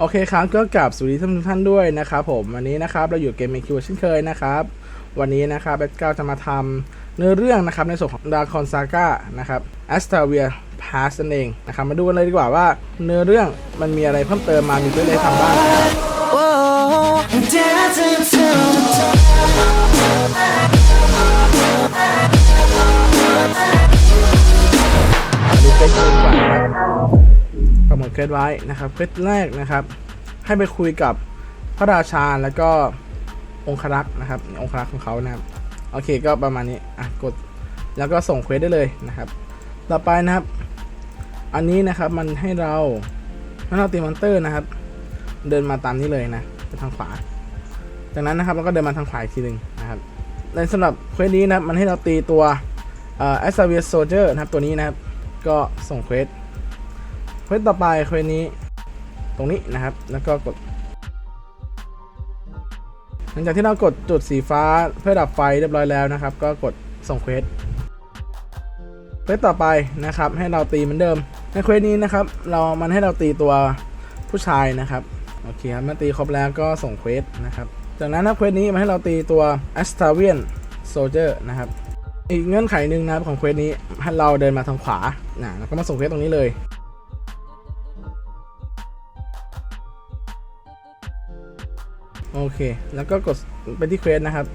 โอเคครับก็กลับสวัสดีท่านทุกท่านด้วยนะครับผมวันนี้นะครับเราอยู่เกมเมคิวเช่นเคยนะครับวันนี้นะครับเบสเก้าจะมาทำเนื้อเรื่องนะครับในส่วนของดาคอนซาก้านะครับแอสตาเวียพาสนั่นเองนะครับมาดูกันเลยดีกว่าว่าเนื้อเรื่องมันมีอะไรเพิ่มเติมมามีตัวอะไรทำบ้าง ควสไว้นะครับเควสแรกนะครับ ให้ไปคุยกับพระราชาแล้วก็องครักษ์นะครับองครักษ์ของเขานะครับโอเคก็ประมาณนี้อะกดแล้วก็ส่งเควสได้เลยนะครับ ต่อไปนะครับ อันนี้นะครับมันให้เราให้เราตีมอนเตอร์นะครับ เดินมาตามนี้เลยนะไปทางขวา จากนั้นนะครับเราก็เดินมาทางขวาอีกทีหนึ่งนะครับในสำหรับเควสนี้นะครับมันให้เราตีตัวเอ่อ a s a v i a Soldier นะครับตัวนี้นะครับก็ส่งเควส เควสต่อไปเควสนี้ตรงนี้นะครับ แล้วก็กด หลังจากที่เรากดจุดสีฟ้าเพื่อดับไฟเรียบร้อยแล้วนะครับ ก็กดส่งเควสเควสต่อไปนะครับ ให้เราตีเหมือนเดิม ในเควสนี้นะครับ เรามันให้เราตีตัวผู้ชายนะครับโอเคครับเมื่อตีครบแล้วก็ส่งเควสนะครับ จากนั้นนะเควสนี้มันให้เราตีตัว a s t a v i a n Soldier นะครับ อีกเงื่อนไขหนึ่งนะครับของเควสนี้ให้เราเดินมาทางขวานะแล้วก็มาส่งเควสตรงนี้เลย โอเค แล้วก็กดไปที่เควสนะครับ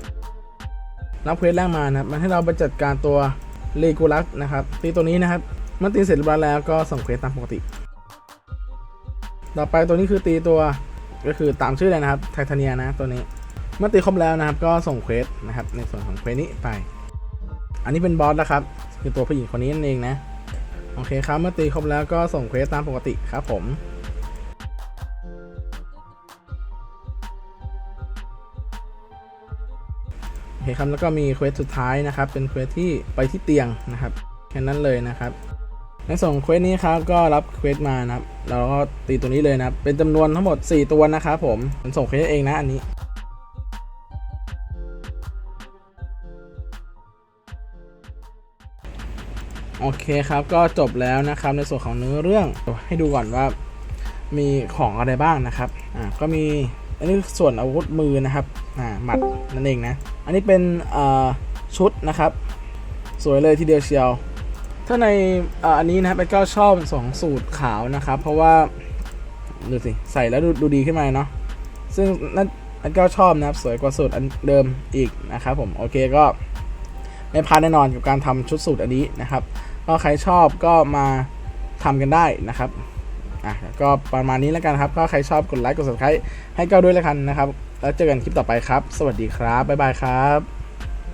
รับเควสแรกมานะครับ มันให้เราไปจัดการตัวเลกูลัสนะครับ ตีตัวนี้นะครับ เมื่อตีเสร็จเรียบร้อยแล้วก็ส่งเควสตามปกติ ต่อไปตัวนี้คือตีตัวก็คือตามชื่อเลยนะครับ ไททาเนียนะตัวนี้ เมื่อตีครบแล้วนะครับ ก็ส่งเควสนะครับ ในส่วนของเควสนี้ไป อันนี้เป็นบอสแล้วครับ คือตัวผู้หญิงคนนี้นั่นเองนะ โอเคครับ เมื่อตีครบแล้วก็ส่งเควสตามปกติครับผม เคครับแล้วก็มีเควสสุดท้ายนะครับ เป็นเควสที่ไปที่เตียงนะครับแค่นั้นเลยนะครับ ในส่วนของเควสนี้ครับก็รับเควสมานะครับเราก็ตีตัวนี้เลยนะครับเป็นจำนวนทั้งหมด 4 ตัวนะครับผมผมส่งเควสเองนะอันนี้โอเคครับก็จบแล้วนะครับในส่วนของเนื้อเรื่องให้ดูก่อนว่ามีของอะไรบ้างนะครับอ่าก็มี อันนี้ส่วนอาวุธมือนะครับอ่าหมัดนั่นเองนะ อันนี้เป็นชุดนะครับ สวยเลยทีเดียวเชียว ถ้าในอ,าอันนี้นะครับไอ้ก็ชอบสองสูตรขาวนะครับ เพราะว่าดูสิใส่แล้วดูดูดีขึ้นมาเนาะซึ่งนั่นไอ้ก็ชอบนะครับ สวยกว่าสูตรอันเดิมอีกนะครับผมโอเคก็ไม่พลาดแน่นอนกับการทำชุดสูตรอันนี้นะครับก็ใครชอบก็มาทำกันได้นะครับ อะก็ประมาณนี้แล้วกันครับก็ใครชอบกดไลค์กด subscribe ให้ก้าวด้วยแล้วกันนะครับ แล้วเจอกันคลิปต่อไปครับ สวัสดีครับบ๊ายบายครับ